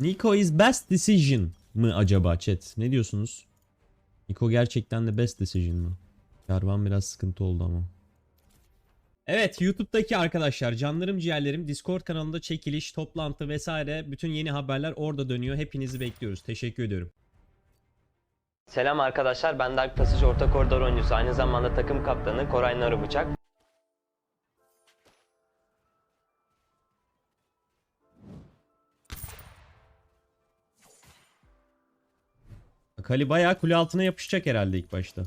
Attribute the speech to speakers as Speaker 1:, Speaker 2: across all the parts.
Speaker 1: Nico is best decision mı acaba chat? Ne diyorsunuz? Nico gerçekten de best decision mı? Kervan biraz sıkıntı oldu ama. Evet YouTube'daki arkadaşlar canlarım ciğerlerim Discord kanalında çekiliş, toplantı vesaire bütün yeni haberler orada dönüyor. Hepinizi bekliyoruz. Teşekkür ediyorum.
Speaker 2: Selam arkadaşlar, ben Dark Passage orta koridor oyuncusu, aynı zamanda takım kaptanı Koray Narıbıçak.
Speaker 1: Akali bayağı kule altına yapışacak herhalde ilk başta.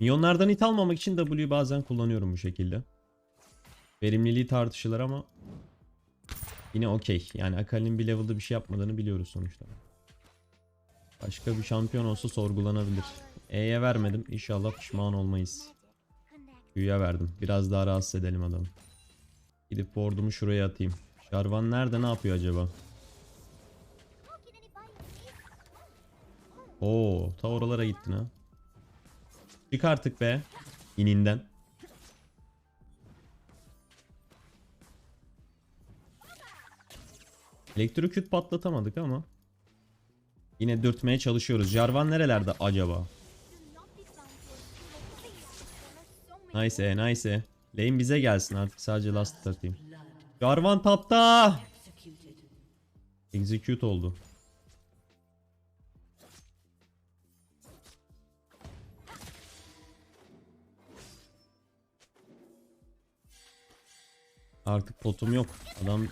Speaker 1: Milyonlardan hit almamak için W'yu bazen kullanıyorum bu şekilde. Verimliliği tartışılır ama yine okey. Yani Akali'nin bir level'da bir şey yapmadığını biliyoruz sonuçta. Başka bir şampiyon olsa sorgulanabilir. E'ye vermedim. İnşallah pişman olmayız. Q'ya verdim. Biraz daha rahatsız edelim adamı. Gidip board'umu şuraya atayım. Şarvan nerede ne yapıyor acaba? Oo, ta oralara gittin ha. Çık artık be. İninden. Elektroküt patlatamadık ama. Yine dürtmeye çalışıyoruz. Jarvan nerelerde acaba? Nice nice. Lane bize gelsin artık sadece last atayım. Jarvan tapta. Execute oldu. Artık potum yok. Adam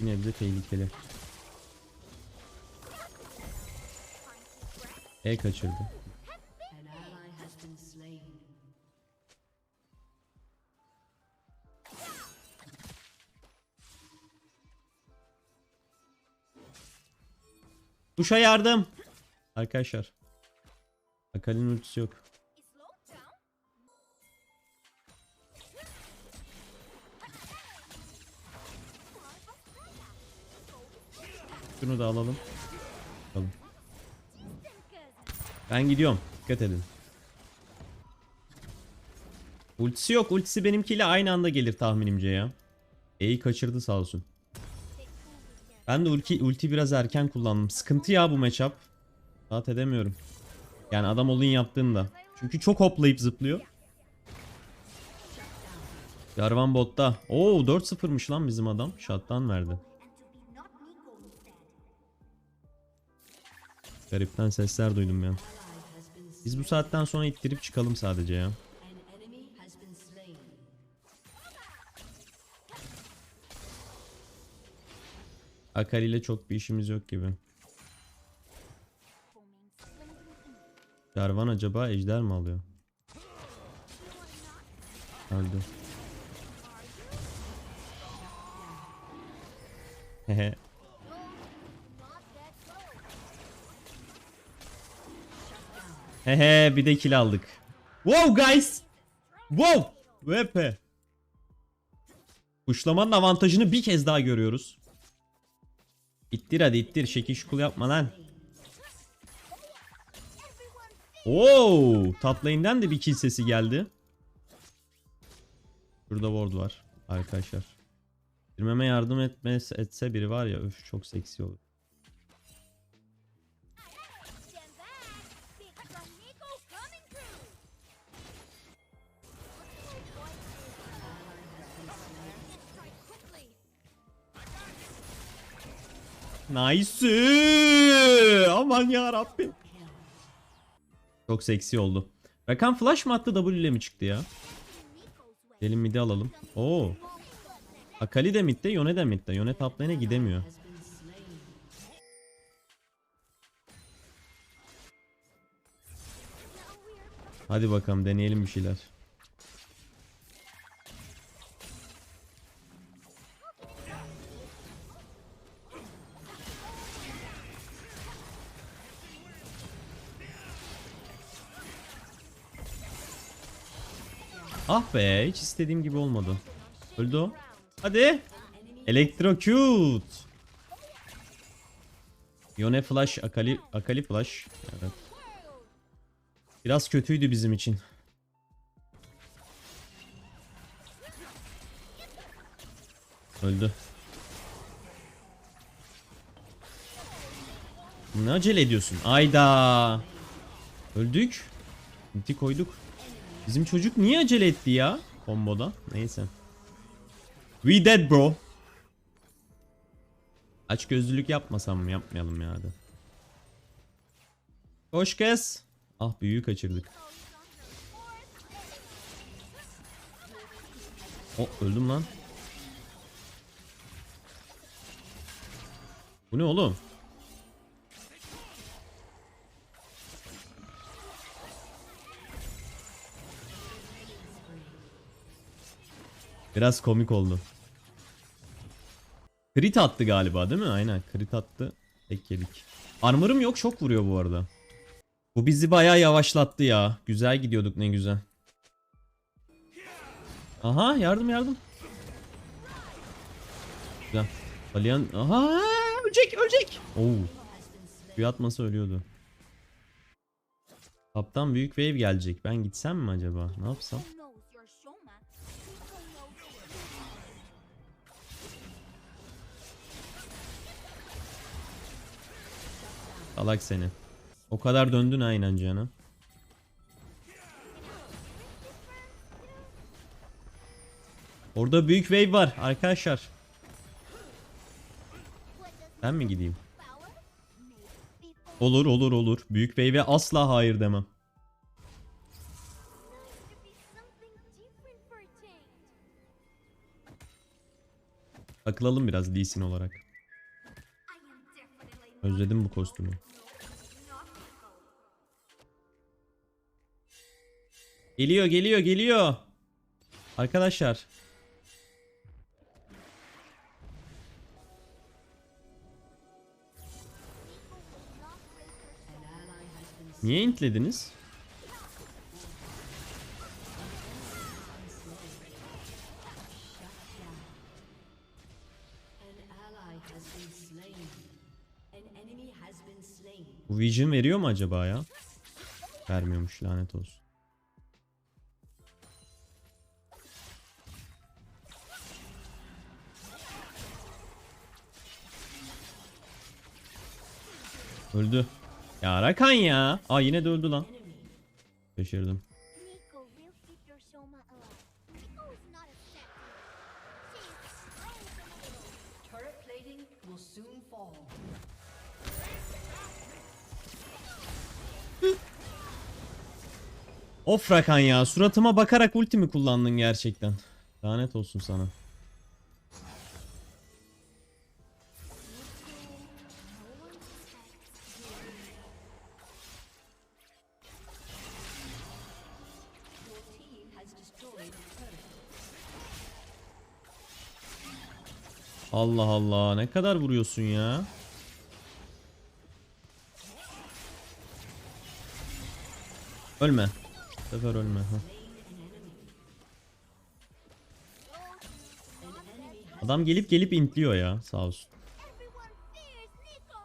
Speaker 1: yine bize tehlikeli. E kaçırdı. Kuşa yardım. Arkadaşlar. Akali'nin ultisi yok. Şunu da alalım. Alalım. Ben gidiyorum. Dikkat edin. Ultisi yok. Ultisi benimkiyle aynı anda gelir tahminimce ya. E'yi kaçırdı sağ olsun. Ben de ulti, ulti biraz erken kullandım. Sıkıntı ya bu matchup. Rahat edemiyorum. Yani adam olun yaptığında. Çünkü çok hoplayıp zıplıyor. Jarvan botta. Oo 4-0'mış lan bizim adam. Shutdown verdi. Garipten sesler duydum ya. Biz bu saatten sonra ittirip çıkalım sadece ya. Akali ile çok bir işimiz yok gibi. Jarvan acaba ejder mi alıyor? Öldü. Hehe. Hehe bir de kill aldık. Wow guys. Wow. VP. Kuşlamanın avantajını bir kez daha görüyoruz. İttir hadi ittir. Şekil şukul yapma lan. Oo, lane'den de bir kill sesi geldi. Şurada ward var arkadaşlar. Girmeme yardım etmez etse biri var ya öf çok seksi olur. Nice! Aman ya Rabbim. Çok seksi oldu. Rakan flash mı attı W ile mi çıktı ya? Gelin midi alalım. Oo. Akali de midde, Yone de midde. Yone top gidemiyor. Hadi bakalım deneyelim bir şeyler. Ah be hiç istediğim gibi olmadı. Öldü o. Hadi. Electrocute. Yone flash, Akali, Akali flash. Evet. Biraz kötüydü bizim için. Öldü. Ne acele ediyorsun? Ayda. Öldük. Bitti koyduk. Bizim çocuk niye acele etti ya? Komboda. Neyse. We dead bro. Aç gözlülük yapmasam mı? Yapmayalım ya hadi. Hoş kız. Ah büyüğü kaçırdık. O öldüm lan. Bu ne oğlum? Biraz komik oldu. Crit attı galiba değil mi? Aynen crit attı. Tek yedik. Armor'ım yok çok vuruyor bu arada. Bu bizi bayağı yavaşlattı ya. Güzel gidiyorduk ne güzel. Aha yardım yardım. Güzel. Aliyan aha ölecek ölecek. Oo. Suya atmasa ölüyordu. Kaptan büyük wave gelecek. Ben gitsem mi acaba? Ne yapsam? Salak seni. O kadar döndün ha inancına. Orada büyük wave var arkadaşlar. Ben mi gideyim? Olur olur olur. Büyük wave'e asla hayır demem. Takılalım biraz Lee olarak. Özledim bu kostümü. Geliyor geliyor geliyor. Arkadaşlar. Niye intlediniz? Bu vision veriyor mu acaba ya? Vermiyormuş lanet olsun. Öldü. Ya Rakan ya. Aa yine de öldü lan. Şaşırdım. Of Rakan ya. Suratıma bakarak ultimi kullandın gerçekten. Lanet olsun sana. Allah Allah. Ne kadar vuruyorsun ya? Ölme. Sefer ölme. ha. Adam gelip gelip intliyor ya. Sağ olsun.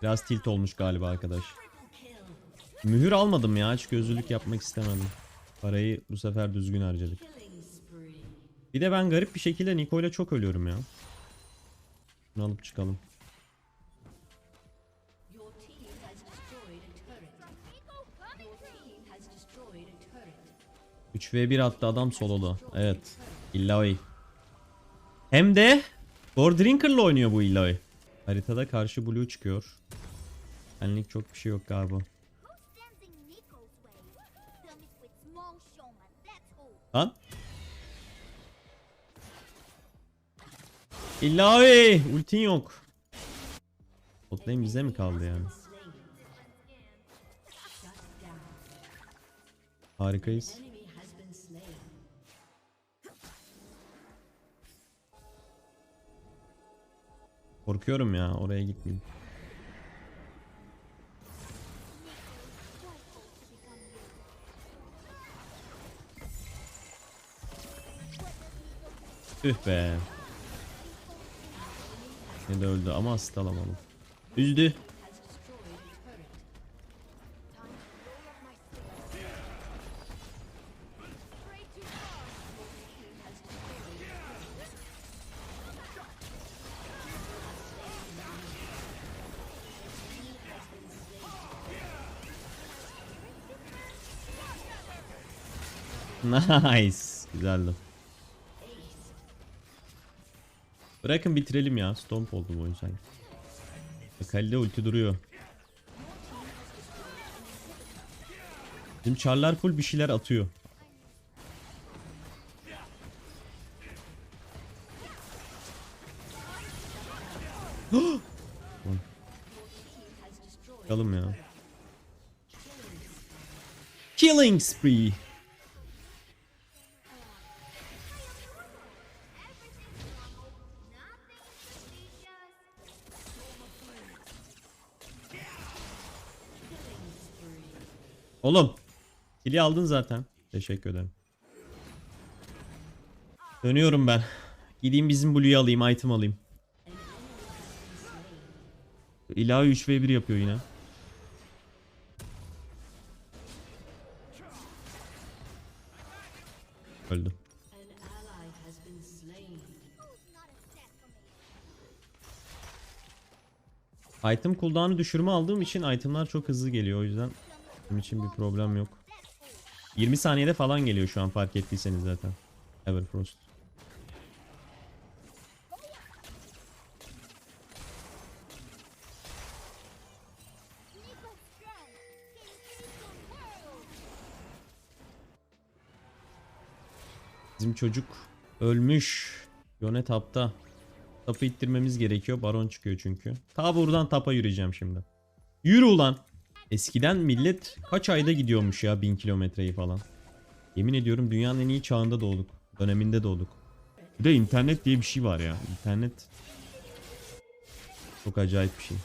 Speaker 1: Biraz tilt olmuş galiba arkadaş. Mühür almadım ya. Hiç gözlülük yapmak istemedim. Parayı bu sefer düzgün harcadık. Bir de ben garip bir şekilde Niko ile çok ölüyorum ya. Bunu alıp çıkalım. 3v1 attı adam soloda. Evet. Illaoi. Hem de Gordrinker'la oynuyor bu Illaoi. Haritada karşı blue çıkıyor. Benlik çok bir şey yok galiba. Lan. Illaoi! Ultin yok. Botlane bize mi kaldı yani? Harikayız. Korkuyorum ya oraya gitmeyeyim. Tüh be. Ne de öldü ama asist alamadım. Üzdü. Nice. Güzeldi. Bırakın bitirelim ya. Stomp oldu bu oyun sanki. Akali'de ulti duruyor. Bizim çarlar full bir şeyler atıyor. Bakalım ya. Killing spree. Oğlum. Kili aldın zaten. Teşekkür ederim. Dönüyorum ben. Gideyim bizim Blue'yu alayım, item alayım. İlahi 3v1 yapıyor yine. Öldü. Item cooldown'u düşürme aldığım için itemlar çok hızlı geliyor o yüzden benim için bir problem yok. 20 saniyede falan geliyor şu an fark ettiyseniz zaten. Everfrost. Bizim çocuk ölmüş. Yone tapta. Tapı ittirmemiz gerekiyor. Baron çıkıyor çünkü. Ta buradan tapa yürüyeceğim şimdi. Yürü ulan. Eskiden millet kaç ayda gidiyormuş ya 1000 kilometreyi falan. Yemin ediyorum dünyanın en iyi çağında doğduk. Döneminde doğduk. Bir de internet diye bir şey var ya. İnternet çok acayip bir şey.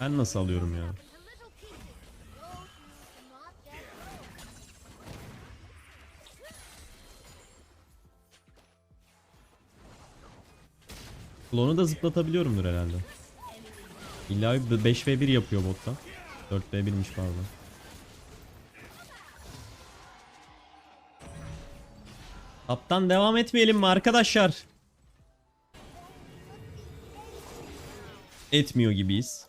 Speaker 1: Ben nasıl alıyorum ya? Klonu da zıplatabiliyorumdur herhalde. İlla bir 5v1 yapıyor botta. 4v1'miş pardon. Taptan devam etmeyelim mi arkadaşlar? Etmiyor gibiyiz.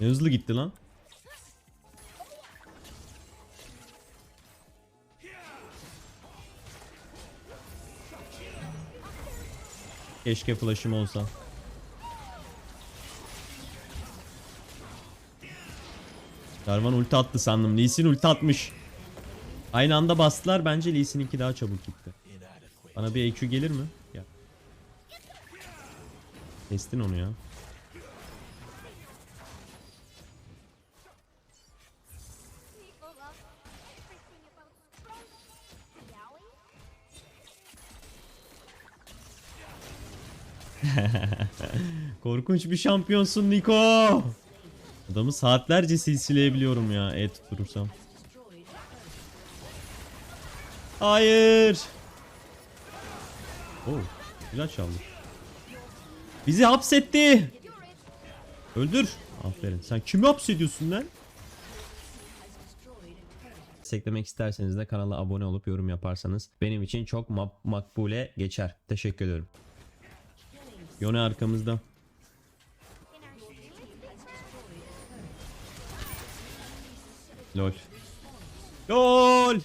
Speaker 1: Ne hızlı gitti lan. Keşke flash'ım olsa. Jarvan ulti attı sandım. Lee Sin ulti atmış. Aynı anda bastılar. Bence Lee Sin'inki daha çabuk gitti. Bana bir EQ gelir mi? Gel. Kestin onu ya. Korkunç bir şampiyonsun Niko. Adamı saatlerce silsileyebiliyorum ya e tutturursam. Hayır. Oo, güzel çaldı. Bizi hapsetti. Öldür. Aferin. Sen kimi hapsediyorsun lan? Desteklemek isterseniz de kanala abone olup yorum yaparsanız benim için çok ma- makbule geçer. Teşekkür ederim. Yone arkamızda. Lol. LOL.